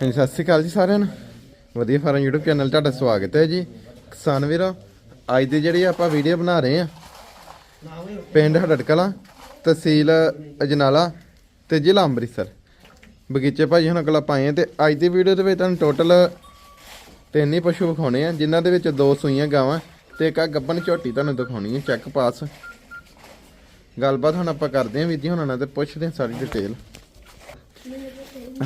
ਹਾਂਜੀ, ਸਤਿ ਸ਼੍ਰੀ ਅਕਾਲ ਜੀ ਸਾਰਿਆਂ ਨੂੰ। ਵਧੀਆ ਫਾਰਮ YouTube ਚੈਨਲ ਤੁਹਾਡਾ ਸਵਾਗਤ ਹੈ ਜੀ। ਕਿਸਾਨ ਵੀਰੋ, ਅੱਜ ਦੀ ਜਿਹੜੀ ਆਪਾਂ ਵੀਡੀਓ ਬਣਾ ਰਹੇ ਆ ਪਿੰਡ ਹੜੜਕਲਾ, ਤਹਿਸੀਲ ਅਜਨਾਲਾ ਤੇ ਜ਼ਿਲ੍ਹਾ ਅੰਮ੍ਰਿਤਸਰ। ਬਗੀਚੇ ਭਾਜੀ ਹੁਣ ਕੋਲ ਪਾਏ ਆ ਤੇ ਅੱਜ ਦੀ ਵੀਡੀਓ ਦੇ ਵਿੱਚ ਤੁਹਾਨੂੰ ਟੋਟਲ ਤਿੰਨ ਹੀ ਪਸ਼ੂ ਵਿਖਾਉਣੇ ਆ, ਜਿਨ੍ਹਾਂ ਦੇ ਵਿੱਚ ਦੋ ਸੂਈਆਂ ਗਾਵਾਂ ਤੇ ਇੱਕ ਆ ਗੱਬਨ ਝੋਟੀ ਤੁਹਾਨੂੰ ਦਿਖਾਉਣੀ ਹੈ ਚੈੱਕ ਪਾਸ ਗੱਲਬਾਤ ਹੁਣ ਆਪਾਂ ਕਰਦੇ ਹਾਂ ਵੀਰ ਜੀ ਹੁਣਾਂ ਨਾਲ ਤੇ ਪੁੱਛਦੇ ਹਾਂ ਸਾਰੀ ਡਿਟੇਲ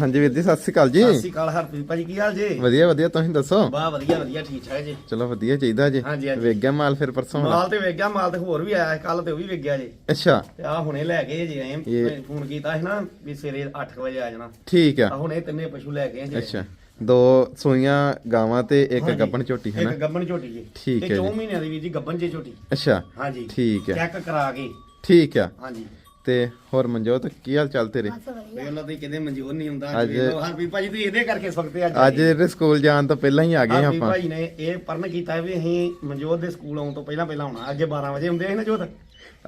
ਹਾਂਜੀ ਵੀਰ ਜੀ ਸਤਿ ਸ਼੍ਰੀ ਅਕਾਲ ਜੀ। ਸਤਿ ਸ਼੍ਰੀ ਅਕਾਲ ਹਰਪ੍ਰੀਤ ਭਾਜੀ ਕੀ ਹਾਲ ਜੀ? ਵਧੀਆ ਵਧੀਆ ਤੁਸੀਂ ਦੱਸੋ? ਵਾਹ ਵਧੀਆ ਵਧੀਆ ਠੀਕ ਠਾਕ ਜੀ। ਚਲੋ ਵਧੀਆ ਚਾਹੀਦਾ ਜੀ। ਹਾਂਜੀ, ਹਾਂਜੀ। ਵੇਖ ਗਿਆ ਮਾਲ ਫਿਰ ਪਰਸੋਂ ਮਾਲ ਤੇ ਵੇਖ ਗਿਆ ਮਾਲ ਤੇ ਹੋਰ ਵੀ ਆਇਆ ਕੱਲ ਤੇ ਉਹ ਵੀ ਵੇਖ ਗਿਆ ਜੀ। ਅੱਛਾ। ਤੇ ਆ ਹੁਣੇ ਲੈ ਗਏ ਜੀ ਐਂ ਫੋਨ ਕੀਤਾ ਸੀ ਨਾ ਵੀ ਸਵੇਰੇ 8 ਵਜੇ ਆ ਜਾਣਾ। ਠੀਕ ਆ। ਹੁਣੇ ਤਿੰਨੇ ਪਸ਼ੂ ਲੈ ਗਏ ਜੀ। ਅੱਛਾ। ਦੋ ਸੂਈਆਂ ਗਾਵਾਂ ਤੇ ਇੱਕ। ਗੱਬਣ ਝੋਟੀ ਹੈ ਨਾ? ਇੱਕ ਗੱਬਨ ਝੋਟੀ ਜੀ। ਠੀਕ ਤੇ ਹੈ ਚੌ ਜੀ। ਮਹੀਨਿਆਂ ਦੀ ਵੀ ਜੀ ਗੱਬਨ ਜੀ ਝੋਟੀ। ਅੱਛਾ। ਹਾਂਜੀ। ਠੀਕ ਹੈ। ਚੈੱਕ ਕਰਾ ਕੇ। ਠੀਕ ਆ। ਹਾਂਜੀ। ਤੇ ਹੋਰ ਮਨਜੋਤ ਕੀ ਹਾਲ ਚਾਲ ਤੇਰੇ? ਵੀ ਉਹਨਾਂ ਦੀ ਕਿਤੇ ਮਨਜ਼ੂਰ ਨਹੀਂ ਹੁੰਦਾ ਅੱਜ- ਵੇਖ ਲਓ, ਹਰਪ੍ਰੀਤ ਭਾਜੀ ਤੁਸੀਂ ਇਹਦੇ ਕਰਕੇ ਸਖਤੇ ਅੱਜ ਅੱਜ ਇਹਦੇ ਸਕੂਲ ਜਾਣ ਤੋਂ ਪਹਿਲਾਂ ਹੀ ਆ ਗਏ ਹਰਪ੍ਰੀਤ ਆਪਾਂ। ਭਾਈ ਨੇ ਇਹ ਪਰਨ ਕੀਤਾ ਵੀ ਅਸੀਂ ਮਨਜੋਤ ਦੇ ਸਕੂਲ ਆਉਣ ਤੋਂ ਪਹਿਲਾਂ ਪਹਿਲਾਂ ਆਉਣਾ। ਅੱਗੇ 12 ਵਜੇ ਹੁੰਦੇ ਸੀ ਨਾ ਜੋਤ?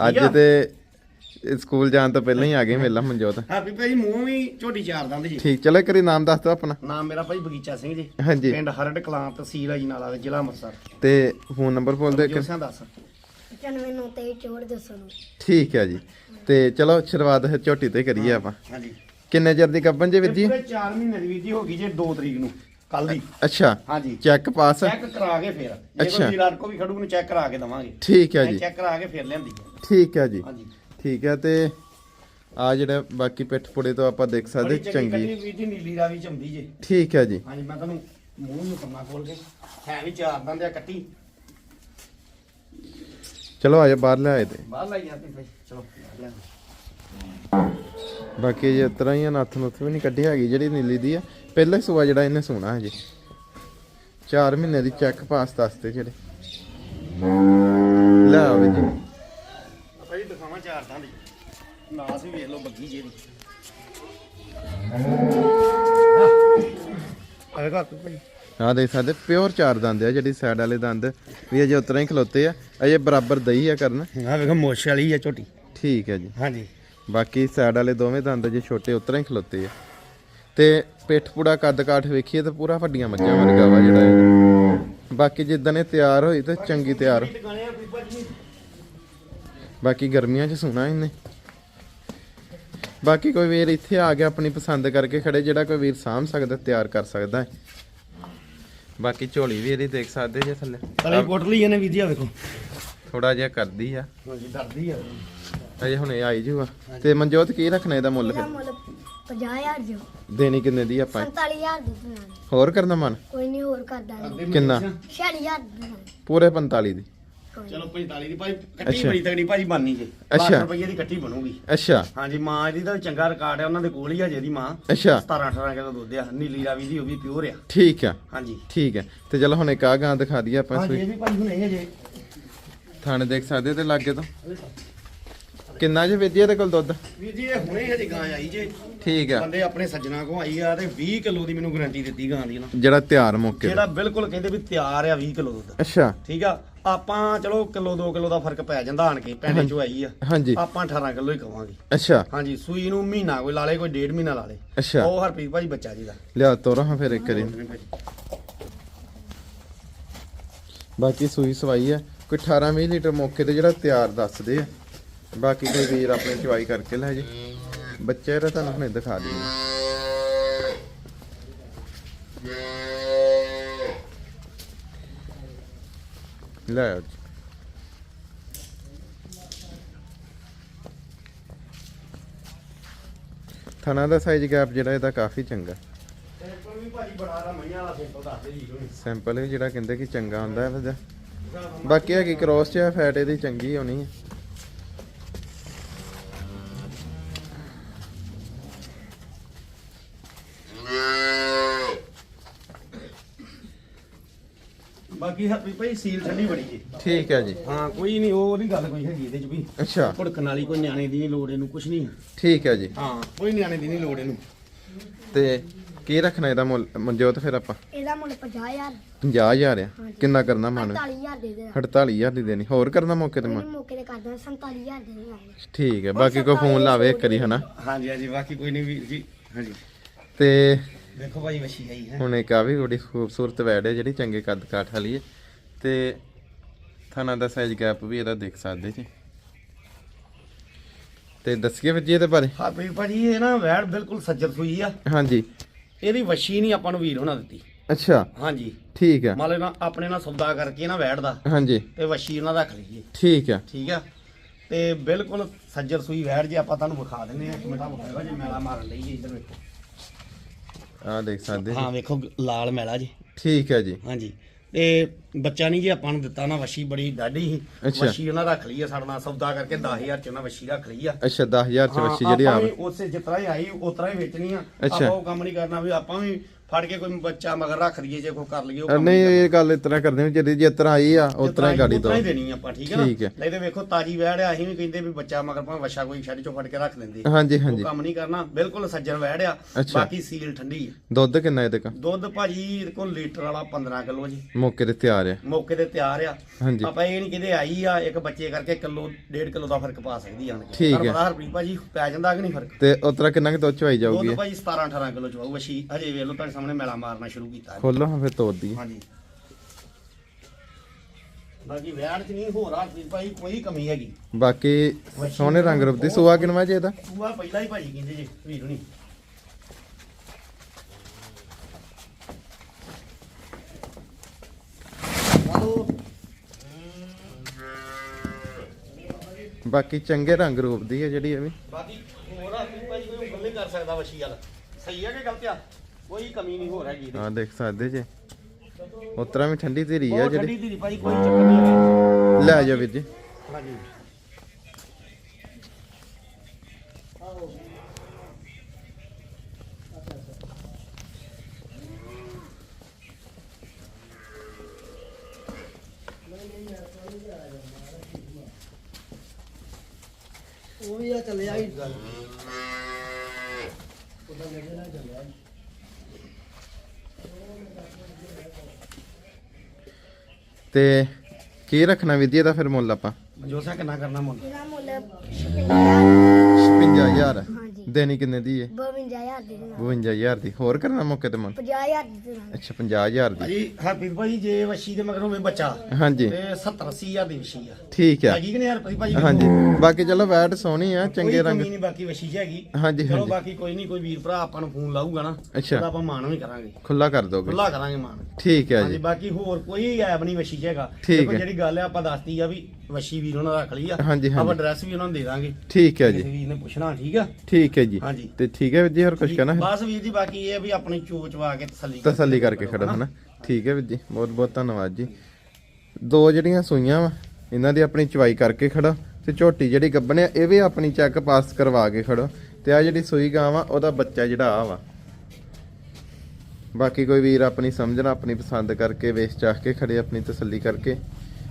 ਅੱਜ? ਤੇ ਸਕੂਲ ਜਾਣ ਤੋਂ ਪਹਿਲਾਂ ਹੀ ਆ ਗਏ ਮੇਲਾ ਮਨਜੋਤ। ਹਰਪ੍ਰੀਤ ਭਾਜੀ ਮੂੰਹ ਵੀ ਝੋਟੀ ਚਾਰ ਦੰਦ ਜੀ। ਠੀਕ ਚਲੋ ਕਰੀ ਨਾਮ ਦੱਸ ਦਿਓ ਆਪਣਾ। ਨਾਮ ਮੇਰਾ ਭਾਈ ਬਗੀਚਾ ਸਿੰਘ ਜੀ। ਹਾਂਜੀ। ਪਿੰਡ ਹਰੜ ਕਲਾਂ ਤਹਿਸੀਲ ਅਜਨਾਲਾ ਦੇ ਜ਼ਿਲ੍ਹਾ ਅੰਮ੍ਰਿਤਸਰ। ਤੇ ਫੋਨ ਨੰਬਰ ਬੋਲ ਦਿਓ ਇੱਕ। ਦੱਸ। 95 ਨੂੰ ਤੇ ਚੋੜ ਦੱਸੋ ਨੂੰ। ਠੀਕ ਹੈ ਜੀ। ਤੇ ਚਲੋ ਸ਼ੁਰੂਆਤ ਫਿਰ ਝੋਟੀ ਤੇ ਕਰੀਏ ਆਪਾਂ। ਹਾਂਜੀ। ਕਿੰਨੇ ਚਿਰ ਦੀ ਗੱਬਨ ਜੇ ਵੀਰ ਜੀ? ਪੂਰੇ 4 ਮਹੀਨੇ ਦੀ ਵੀਰ ਜੀ ਹੋ ਗਈ ਜੇ 2 ਤਰੀਕ ਨੂੰ ਕੱਲ ਦੀ। ਅੱਛਾ। ਹਾਂਜੀ। ਚੈੱਕ ਪਾਸ। ਚੈੱਕ ਕਰਾ ਕੇ ਫੇਰ। ਜੇ ਅੱਛਾ। ਕੋਈ ਵੀਰ ਕੋ ਵੀ ਖੜੂ ਨੂੰ ਚੈੱਕ ਕਰਾ ਕੇ ਦਵਾਂਗੇ। ਠੀਕ ਹੈ ਜੀ। ਚੈੱਕ ਕਰਾ ਕੇ ਫੇਰ ਲਿਆਂਦੀ। ਹੈ। ਠੀਕ ਹੈ ਜੀ। ਹਾਂਜੀ। ਠੀਕ ਹੈ ਤੇ ਆ ਜਿਹੜਾ ਬਾਕੀ ਪਿੱਠ ਪੁੜੇ ਤੋਂ ਆਪਾਂ ਦੇਖ ਸਕਦੇ ਬੜੀ ਚੰਗੀ ਕੱਟੀ ਚੰਗੀ ਵੀਰ ਜੀ ਨੀਲੀ ਰਾਵੀ ਚੰਦੀ ਜੇ। ਠੀਕ ਹੈ ਜੀ। ਹਾਂਜੀ ਮੈਂ ਤੁਹਾਨੂੰ ਮੂੰਹ ਨੂੰ ਕੰਮਾ ਖੋਲ ਕੇ। ਹੈ ਵੀ ਚਾਰ ਦੰਦ ਆ ਕੱਟੀ। ਚਲੋ ਆਜੋ ਬਾਹਰ ਲੈ ਆਏ ਤੇ। ਬਾਹਰ ਲਾਈ ਜਾਂਦੇ ਭਾਈ ਚਲੋ। ਬਾਕੀ ਜੇ ਤਰ੍ਹਾਂ ਹੀ ਨੱਥ ਨੁੱਥ ਵੀ ਨਹੀਂ ਕੱਢੀ ਹੈਗੀ ਜਿਹੜੀ ਨੀਲੀ ਦੀ ਆ। ਪਹਿਲਾ ਹੀ ਸੂਆ ਜਿਹੜਾ ਇਹਨੇ ਸੋਣਾ ਹਜੇ। 4 ਮਹੀਨੇ ਦੀ ਚੈੱਕ ਪਾਸ ਦੱਸਦੇ ਜਿਹੜੇ। ਲੈ ਆਵੇ ਜੀ। ਭਾਈ ਦਿਖਾਵਾਂ ਚਾਰ ਦੰਦ ਜੀ ਨਾਸ ਵੀ ਵੇਖ ਲਓ ਬੱਗੀ ਜੀ ਦੀ ਆਏ ਘਰ ਤੋਂ ਭਾਈ। ਆ ਦੇਖ ਸਕਦੇ ਪਿਓਰ ਚਾਰ ਦੰਦ ਆ ਜਿਹੜੀ ਸਾਈਡ ਵਾਲੇ ਦੰਦ ਵੀ ਅਜੇ ਉਤਰਾ ਹੀ ਖਲੋਤੇ ਆ ਅਜੇ ਬਰਾਬਰ ਦਈ ਆ ਕਰਨ। ਆ ਵੇਖੋ ਮੋਛ ਵਾਲੀ ਆ ਝੋਟੀ ਠੀਕ ਹੈ ਜੀ। ਹਾਂਜੀ। ਬਾਕੀ ਸਾਈਡ ਵਾਲੇ ਦੋਵੇਂ ਦੰਦ ਜੇ ਛੋਟੇ ਉਤਰਾ ਹੀ ਖਲੋਤੇ ਆ। ਤੇ ਪਿੱਠ ਪੂੜਾ ਕੱਦ ਕਾਠ ਵੇਖੀਏ ਤਾਂ ਪੂਰਾ ਵੱਡੀਆਂ ਮੱਝਾਂ ਵਰਗਾ ਵਾ ਜਿਹੜਾ ਇਹ। ਬਾਕੀ ਜਿੱਦਾਂ ਇਹ ਤਿਆਰ ਹੋਈ ਤੇ ਚੰਗੀ ਤਿਆਰ। ਬਾਕੀ ਗਰਮੀਆਂ 'ਚ ਸੁਣਾ ਇਹਨੇ। ਬਾਕੀ ਕੋਈ ਵੀਰ ਇੱਥੇ ਆ ਕੇ ਆਪਣੀ ਪਸੰਦ ਕਰਕੇ ਖੜੇ ਜਿਹੜਾ ਕੋਈ ਵੀਰ ਸਾਂਭ ਸਕਦਾ ਤਿਆਰ ਕਰ ਸਕਦਾ ਹੈ। ਬਾਕੀ ਝੋਲੀ ਵੀ ਇਹਦੀ ਦੇਖ ਸਕਦੇ ਜੇ ਥੱਲੇ। ਤਲੇ ਕੋਟਲੀ ਇਹਨੇ ਵੀ ਦਿਆ ਵੇਖੋ। ਥੋੜਾ ਜਿਹਾ ਕਰਦੀ ਆ। ਹਾਂਜੀ ਡਰਦੀ ਆ। ਅਜੇ ਹੁਣੇ ਆਈ ਜੂਗਾ ਤੇ ਮਨਜੋਤ ਕੀ ਰੱਖਣਾ ਇਹਦਾ ਮੁੱਲ ਇਹਦਾ ਫਿਰ ਮੁੱਲ 50000 ਜੋ। ਦੇਣੀ ਕਿੰਨੇ ਦੀ ਆਪਾਂ? 47000 ਦੇ ਦੇਣਾ ਹੋਰ ਕਰਨਾ ਮਨ? ਕੋਈ ਨਹੀਂ ਹੋਰ ਕਰ ਦਾਂਗੇ ਕਿੰਨਾ? 46000 ਦੇ ਦੇਣਾ ਪੂਰੇ 45 ਦੀ। ਚਲੋ 45 ਦੀ ਭਾਈ ਕੱਟੀ ਅੱਛਾ। ਬੜੀ ਤਗੜੀ ਭਾਜੀ ਬਣਨੀ ਜੇ। ਅੱਛਾ। 10 ਰੁਪਏ ਦੀ ਕੱਟੀ ਬਣੂਗੀ। ਅੱਛਾ। ਹਾਂਜੀ ਮਾਂ ਇਹਦੀ ਤਾਂ ਚੰਗਾ ਰਿਕਾਰਡ ਹੈ ਉਹਨਾਂ ਦੇ ਕੋਲ ਹੀ ਆ ਜਿਹਦੀ ਮਾਂ। ਅੱਛਾ। 17 18 ਕਿਲੋ ਦੁੱਧ ਆ ਨੀਲੀ ਰਾਵੀ ਦੀ ਉਹ ਵੀ ਪਿਓਰ ਆ। ਠੀਕ ਆ। ਹਾਂਜੀ। ਠੀਕ ਹੈ ਤੇ ਚਲੋ ਹੁਣ ਇੱਕ ਆ ਗਾਂ ਦਿਖਾ ਦਈਏ ਆਪਾਂ ਹਾਂਜੀ ਸੂਈ। ਇਹ ਵੀ ਭਾਜੀ ਹੁਣੇ ਹੈ ਜੇ। ਥਾਣੇ ਦੇਖ ਸਕਦੇ ਤੇ ਲਾਗੇ ਤੋਂ? ਕਿੰਨਾ ਜੇ ਵੇਦੀ ਇਹਦੇ ਕੋਲ ਦੁੱਧ? ਵੀਰ ਜੀ ਇਹ ਹੁਣੇ ਹਜੇ ਗਾਂ ਆਈ ਜੇ। ਠੀਕ ਆ। ਬੰਦੇ ਆਪਣੇ ਸੱਜਣਾ ਕੋ ਆਈ ਆ ਤੇ 20 ਕਿਲੋ ਦੀ ਮੈਨੂੰ ਗਾਰੰਟੀ ਦਿੱਤੀ ਗਾਂ ਦੀ ਨਾ। ਜਿਹੜਾ ਤਿਆਰ ਮੌਕੇ ਜਿਹੜਾ ਬਿਲਕੁਲ ਕਹਿੰਦੇ ਵੀ ਤਿਆਰ ਆ 20 ਕਿਲੋ ਦੁੱਧ। ਅੱਛਾ। ਠੀਕ ਆ ਆਪਾਂ ਚਲੋ ਕਿਲੋ 2 ਕਿਲੋ ਦਾ ਫ਼ਰਕ ਪੈ ਜਾਂਦਾ ਆਣ ਕੇ ਪੈਣੇ ਚੋਂ ਆਈ ਆ। ਹਾਂਜੀ। ਆਪਾਂ 18 ਕਿਲੋ ਹੀ ਕਵਾਂਗੇ। ਅੱਛਾ। ਹਾਂਜੀ ਸੂਈ ਨੂੰ ਮਹੀਨਾ ਕੋਈ ਲਾ ਲੇ ਕੋਈ ਡੇਢ ਮਹੀਨਾ ਲਾ ਲੇ। ਅੱਛਾ। ਉਹ ਹਰਪ੍ਰੀਤ ਭਾਜੀ ਬੱਚਾ ਜੀ ਦਾ। ਲਿਆ ਤੋਰਾ ਹਾਂ ਫਿਰ ਇੱਕ ਵਾਰੀ ਬਾਕੀ ਸੂਈ ਸਵਾਈ ਹੈ ਕੋਈ 18 20 ਲੀਟਰ ਮੌਕੇ ਤੇ ਜਿਹੜਾ ਤਿਆਰ ਦੱਸਦੇ ਆ। ਬਾਕੀ ਕੋਈ ਵੀਰ ਆਪਣੇ ਚਵਾਈ ਕਰਕੇ ਲੈ ਜੇ। ਬੱਚੇ ਇਹਦਾ ਤੁਹਾਨੂੰ ਹੁਣੇ ਦਿਖਾ ਦਿੰਦੇ ਲੈ ਆਓ ਜੀ। ਥਣਾ ਦਾ ਸਾਈਜ਼ ਗੈਪ ਜਿਹੜਾ ਇਹਦਾ ਕਾਫੀ ਚੰਗਾ ਸਿੰਪਲ ਵੀ ਭਾਜੀ ਬੜਾ ਰਾ ਮਈਆਂ ਵਾਲਾ ਸਿੰਪਲ ਦੱਸਦੇ ਜੀ ਸੈਂਪਲ ਵੀ ਜਿਹੜਾ ਕਹਿੰਦੇ ਕਿ ਚੰਗਾ ਹੁੰਦਾ ਹੈ ਬਾਕੀ ਹੈਗੀ ਕ੍ਰੋਸ ਚ ਫੈਟ ਇਹਦੀ ਚੰਗੀ ਹੋਣੀ ਹੈ। ਬਾਕੀ ਹਰਪ੍ਰੀਤ ਭਾਈ ਸੀਲ ਠੰਡੀ ਬੜੀ ਜੀ। ਠੀਕ ਹੈ ਜੀ। ਹਾਂ ਕੋਈ ਨਹੀਂ ਉਹ ਨਹੀਂ ਗੱਲ ਕੋਈ ਹੈਗੀ ਇਹਦੇ ਚ ਵੀ। ਅੱਛਾ। ਭੁੜਕਣ ਵਾਲੀ ਕੋਈ ਨਿਆਣੇ ਦੀ ਨਹੀਂ ਲੋੜ ਇਹਨੂੰ ਕੁਛ ਨਹੀਂ। ਠੀਕ ਹੈ ਜੀ। ਹਾਂ ਕੋਈ ਨਿਆਣੇ ਦੀ ਨਹੀਂ ਲੋੜ ਇਹਨੂੰ। ਤੇ ਕੀ ਰੱਖਣਾ ਇਹਦਾ ਮੁੱਲ ਮਨਜੋਤ ਫਿਰ ਆਪਾਂ? ਇਹਦਾ ਮੁੱਲ 50000 50000 ਆ? ਕਿੰਨਾ ਕਰਨਾ ਮਨ? 48000 ਦੇ ਦੇਣਾ। 48000 ਦੀ ਦੇਣੀ। ਹੋਰ ਕਰਨਾ ਮੌਕੇ ਤੇ ਮਨ? ਮੌਕੇ ਤੇ ਕਰ ਦੇਣਾ 47000 ਦੇ ਦੇਣਾ। ਠੀਕ ਹੈ ਬਾਕੀ ਕੋਈ ਫੋਨ ਲਾਵੇ ਇੱਕ ਵਾਰੀ ਹਨਾ? ਹਾਂਜੀ ਹਾਂਜੀ ਬਾਕੀ ਕੋਈ ਨਹੀਂ ਵੀਰ ਜੀ ਹਾਂਜੀ। ਤੇ ਦੇਖੋ ਭਾਈ ਆਈ ਹੈ। ਹੁਣ ਆ ਵੀ ਬੜੀ ਖੂਬਸੂਰਤ ਵੈੜ ਹੈ ਜਿਹੜੀ ਚੰਗੇ ਕੱਦ ਕਾਠ ਵਾਲੀ ਹੈ। ਤੇ ਥਾਣਾ ਦਾ ਸਾਈਜ਼ ਗੈਪ ਵੀ ਇਹਦਾ ਦੇਖ ਸਕਦੇ ਜੀ। ਤੇ ਦੱਸੀਏ ਫਿਰ ਜੀ ਇਹਦੇ ਬਾਰੇ। ਹਰਪ੍ਰੀਤ ਭਾਜੀ ਇਹ ਨਾ ਵੈੜ ਬਿਲਕੁਲ ਸੱਜਰ ਸੂਈ ਆ। ਹਾਂਜੀ। ਇਹਦੀ ਵਸ਼ੀ ਨਹੀਂ ਆਪਾਂ ਨੂੰ ਵੀਰ ਹੋਣਾ ਦਿੱਤੀ। ਅੱਛਾ। ਹਾਂਜੀ। ਠੀਕ ਹੈ ਮੰਨ ਲਓ ਨਾ ਆਪਣੇ ਨਾਲ ਸੌਦਾ ਕਰਕੇ ਨਾ ਵੈੜ ਦਾ। ਹਾਂਜੀ। ਤੇ ਵਸ਼ੀ ਉਹਨਾਂ ਰੱਖ ਲਈਏ। ਠੀਕ ਹੈ ਠੀਕ ਆ। ਤੇ ਬਿਲਕੁਲ ਸੱਜਰ ਸੂਈ ਵੈੜ ਜੇ ਆਪਾਂ ਤੁਹਾਨੂੰ ਵਿਖਾ ਦਿੰਨੇ ਆ ਇੱਕ ਮਿੰਟ ਵਿਖਾਏਗਾ ਜੇ ਮੈਲਾ ਮਾਰਨ ਲਈ ਇੱਧਰ ਵੇਖੋ। ਆ ਦੇਖ ਸਕਦੇ ਜੀ ਹਾਂ ਵੇਖੋ ਲਾਲ ਮੈਲਾ ਜੀ। ਠੀਕ ਹੈ ਜੀ। ਹਾਂਜੀ। ਤੇ ਬੱਚਾ ਨਹੀਂ ਜੀ ਆਪਾਂ ਨੂੰ ਦਿੱਤਾ ਨਾ ਵਸ਼ੀ ਬੜੀ ਡਾਢੀ ਸੀ। ਅੱਛਾ। ਵਸ਼ੀ ਉਹਨਾਂ ਰੱਖ ਲਈ ਆ ਸਾਡੇ ਨਾਲ ਸੌਦਾ ਕਰਕੇ 10000 ਚ ਉਹਨਾਂ ਵਸ਼ੀ ਰੱਖ ਲਈ ਆ। ਅੱਛਾ 10000 ਚ ਹਾਂ, ਜਿਹੜੀ ਆਪਾਂ ਆ ਵੀ ਉਸੇ ਜਿਸ ਤਰ੍ਹਾਂ ਹੀ ਆਈ ਉਸ ਤਰ੍ਹਾਂ ਹੀ ਵੇਚਣੀ ਆ। ਅੱਛਾ। ਆਪਾਂ ਉਹ ਕੰਮ ਨਹੀਂ ਕਰਨਾ ਵੀ ਆਪਾਂ ਵੀ ਫੜ ਕੇ ਕੋਈ ਬੱਚਾ ਮਗਰ ਰੱਖ ਲਈਏ ਜੇ ਕੋਈ ਕਰ ਲਈਏ ਉਹ ਨਹੀਂ ਇਹ ਗੱਲ ਇਸ ਤਰ੍ਹਾਂ ਕਰਦੇ ਨੇ ਜਿਹੜੀ ਜਿਸ ਤਰ੍ਹਾਂ ਆਈ ਆ ਉਸ ਤਰ੍ਹਾਂ ਹੀ ਗਾੜੀ ਦੋ ਉਤਰਾ ਹੀ ਦੇਣੀ ਆਪਾਂ ਠੀਕ ਹੈ ਨਾ? ਠੀਕ ਹੈ। ਨਹੀਂ ਤੇ ਵੇਖੋ ਤਾਜੀ ਵੈੜ ਆ ਅਸੀਂ ਵੀ ਕਹਿੰਦੇ ਵੀ ਬੱਚਾ ਮਗਰ ਭਾਵੇਂ ਵਛਾ ਕੋਈ ਛੱਡ ਚੋਂ ਫੜ ਕੇ ਰੱਖ ਲੈਂਦੇ ਹਾਂਜੀ ਉਹ ਹਾਂਜੀ। ਕੰਮ ਨਹੀਂ ਕਰਨਾ ਬਿਲਕੁਲ ਸੱਜਣ ਵੈੜ ਆ ਅੱਛਾ। ਬਾਕੀ ਸੀਲ ਠੰਡੀ ਆ। ਦੁੱਧ ਕਿੰਨਾ ਇਹਦੇ ਕਾ ਦੁੱਧ ਭਾਜੀ ਇਹਦੇ ਕੋਲ ਲੀਟਰ ਵਾਲਾ 15 ਕਿਲੋ ਜੀ। ਮੌਕੇ ਤੇ ਤਿਆਰ ਆ। ਮੌਕੇ ਤੇ ਤਿਆਰ ਆ। ਹਾਂਜੀ। ਆਪਾਂ ਇਹ ਨਹੀਂ ਕਹਿੰਦੇ ਆਈ ਆ ਇੱਕ ਬੱਚੇ ਕਰਕੇ ਕਿਲੋ ਡੇਢ ਕਿਲੋ ਦਾ ਫ਼ਰਕ ਪਾ ਸਕਦੀ ਆਣ ਕੇ। ਠੀਕ ਹੈ। ਪਤਾ ਹਰਪ੍ਰੀਤ ਭਾਜੀ ਪੈ ਜਾਂਦਾ ਕਿ ਨਹੀਂ ਫ਼ਰਕ? ਤੇ ਉਸ ਤਰ੍ਹਾਂ ਕਿੰਨਾ ਕੁ ਦੁੱਧ ਚਵਾਈ ਜਾਊਗੀ? ਦੁੱਧ ਭਾਜੀ 17 18 ਕਿਲੋ ਚਵਾਊ ਅਸ਼ੀ ਹਜੇ ਵੇਖ ਲਓ ਤੁਹਾਡੇ ਸਾਹਮਣੇ ਮੈਲਾ ਮਾਰਨਾ ਸ਼ੁਰੂ ਕੀਤਾ ਖੋਲੋ ਹਾਂ ਫਿਰ ਤੋੜ ਦੀ ਹਾਂਜੀ। ਬਾਕੀ ਵਿਆਹ ਚ ਨਹੀਂ ਹੋ ਰਹਾ ਭਾਈ ਕੋਈ ਕਮੀ ਹੈਗੀ। ਬਾਕੀ ਸੋਹਣੇ ਰੰਗ ਰੂਪ ਦੀ ਸੂਆ ਕਿਨਵਾ ਜੀ ਇਹਦਾ? ਪੂਆ ਪਹਿਲਾਂ ਹੀ ਭਾਜੀ ਕਹਿੰਦੇ ਜੀ ਵੀਰ ਹੁਣੀ। ਬਾਕੀ ਚੰਗੇ ਰੰਗ ਰੂਪ ਦੀ ਹੈ ਜਿਹੜੀ ਇਹ ਵੀ। ਬਾਕੀ ਹੋਰ ਆ ਕੋਈ ਬੱਲੇ ਕਰ ਸਕਦਾ ਵਸ਼ੀ ਵਾਲਾ। ਸਹੀ ਹੈ ਕਿ ਗਲਤ ਆ? ਕੋਈ ਕਮੀ ਨਹੀਂ ਹੋ ਰਹੀ ਇਹਦੀ ਹਾਂ ਦੇਖ ਸਕਦੇ ਜੇ। ਉਸ ਤਰ੍ਹਾਂ ਵੀ ਠੰਡੀ ਧੀਰੀ ਆ ਜਿਹੜੀ। ਠੰਡੀ ਦੀ ਭਾਜੀ ਕੋਈ ਚੱਕਰ ਨਹੀਂ ਹੈਗਾ। ਲੈ ਜਾ ਵੀਰ ਜੀ। ਹਾਂਜੀ। ਉਹ ਵੀ ਆ ਚੱਲਿਆ ਹੀ। ਤੇ ਕੀ ਰੱਖਣਾ ਜੀ ਇਹਦਾ ਫਿਰ ਮੁੱਲ ਆਪਾਂ? ਜੋਸਾ ਕਿੰਨਾ ਕਰਨਾ ਮੁੰਡ ਇਹਦਾ ਮੁੱਲ 50000 55000 ਹਾਂਜੀ ਦੇਣੀ ਕਿੰਨੇ ਦੀ ਹੈ 52000 ਦੇ ਦੇਣਾ। 52000 ਦੀ। ਹੋਰ ਕਰਨਾ ਮੌਕੇ ਤੇ ਮੁੱਲ 50000 ਦੇ ਅੱਛਾ 50000 ਦੀ। ਭਾਜੀ ਹਰਪ੍ਰੀਤ ਭਾਜੀ ਜੇ ਵਸ਼ੀ ਦੇ ਮਗਰ ਹੋਵੇ ਬੱਚਾ। ਹਾਂਜੀ। ਤੇ 70 80 ਹਜ਼ਾਰ ਦੀ ਵਸ਼ੀ ਆ। ਠੀਕ ਆ। ਹੈਗੀ ਕਿ ਨਹੀਂ ਹਰਪ੍ਰੀਤ ਭਾਜੀ? ਹਾਂਜੀ। ਬਾਕੀ ਚਲੋ ਵੈਟ ਸੋਹਣੀ ਆ ਚੰਗੇ ਰੰਗ। ਨਹੀਂ ਬਾਕੀ ਵਸ਼ੀ ਚ ਹੈਗੀ। ਹਾਂਜੀ ਚਲੋ ਬਾਕੀ ਕੋਈ ਨਹੀਂ ਕੋਈ ਵੀਰ ਭਰਾ ਆਪਾਂ ਨੂੰ ਫੋਨ ਲਾਊਗਾ ਨਾ। ਅੱਛਾ। ਆਪਾਂ ਮਾਨ ਵੀ ਕਰਾਂਗੇ। ਖੁੱਲਾ ਕਰ ਦੋਗੇ ਖੁੱਲਾ ਕਰਾਂਗੇ ਮਾਨ ਠੀਕ ਹੈ ਹਾਂਜੀ ਜੀ ਬਾਕੀ ਹੋਰ ਕੋਈ ਐਬ ਨਹੀਂ ਵਸ਼ੀ ਚ ਹੈਗਾ। ਜਿਹੜੀ ਗੱਲ ਹੈ ਆਪਾਂ ਦੱਸਤੀ ਆ ਵੀ ਵਸ਼ੀ ਵੀਰ ਉਹਨਾਂ ਰੱਖ ਲਈ ਆ। ਹਾਂਜੀ, ਹਾਂਜੀ। ਆਪਾਂ ਐਡਰੈਸ ਵੀ ਉਹਨਾਂ ਨੂੰ ਦੇ ਦਾਂਗੇ। ਠੀਕ ਹੈ ਕਿਸੇ ਜੀ। ਵੀਰ ਨੇ ਪੁੱਛਣਾ ਠੀਕ ਆ? ਠੀਕ ਹੈ ਜੀ। ਹਾਂਜੀ। ਤੇ ਠੀਕ ਹੈ ਵੀਰ ਜੀ ਹੋਰ ਕੁਝ ਕਹਿਣਾ ਹੈ? ਬਸ ਵੀਰ ਜੀ ਬਾਕੀ ਇਹ ਆ ਵੀ ਆਪਣੀ ਚੋਚ ਵਾ ਕੇ ਤਸੱਲੀ ਤਸੱਲੀ ਕਰਕੇ ਖੜੋ ਹਨਾ? ਠੀਕ ਹੈ ਵੀਰ ਜੀ ਬਹੁਤ ਬਹੁਤ ਧੰਨਵਾਦ ਜੀ। ਦੋ ਜਿਹੜੀਆਂ ਸੂਈਆਂ ਵਾ ਇਹਨਾਂ ਦੀ ਆਪਣੀ ਚਵਾਈ ਕਰਕੇ ਖੜੋ ਤੇ ਝੋਟੀ ਜਿਹੜੀ ਗੱਬਣ ਆ ਇਹ ਵੀ ਆਪਣੀ ਚੈੱਕ ਪਾਸ ਕਰਵਾ ਕੇ ਖੜੋ ਤੇ ਆ ਜਿਹੜੀ ਸੂਈ ਗਾਂ ਵਾ ਉਹਦਾ ਬੱਚਾ ਜਿਹੜਾ ਆ ਵਾ। ਬਾਕੀ ਕੋਈ ਵੀਰ ਆਪਣੀ ਸਮਝਣਾ ਆਪਣੀ ਪਸੰਦ ਕਰਕੇ ਵੇਚ ਚਾਹ ਕੇ ਖੜੇ ਆਪਣੀ ਤਸੱਲੀ ਕਰਕੇ।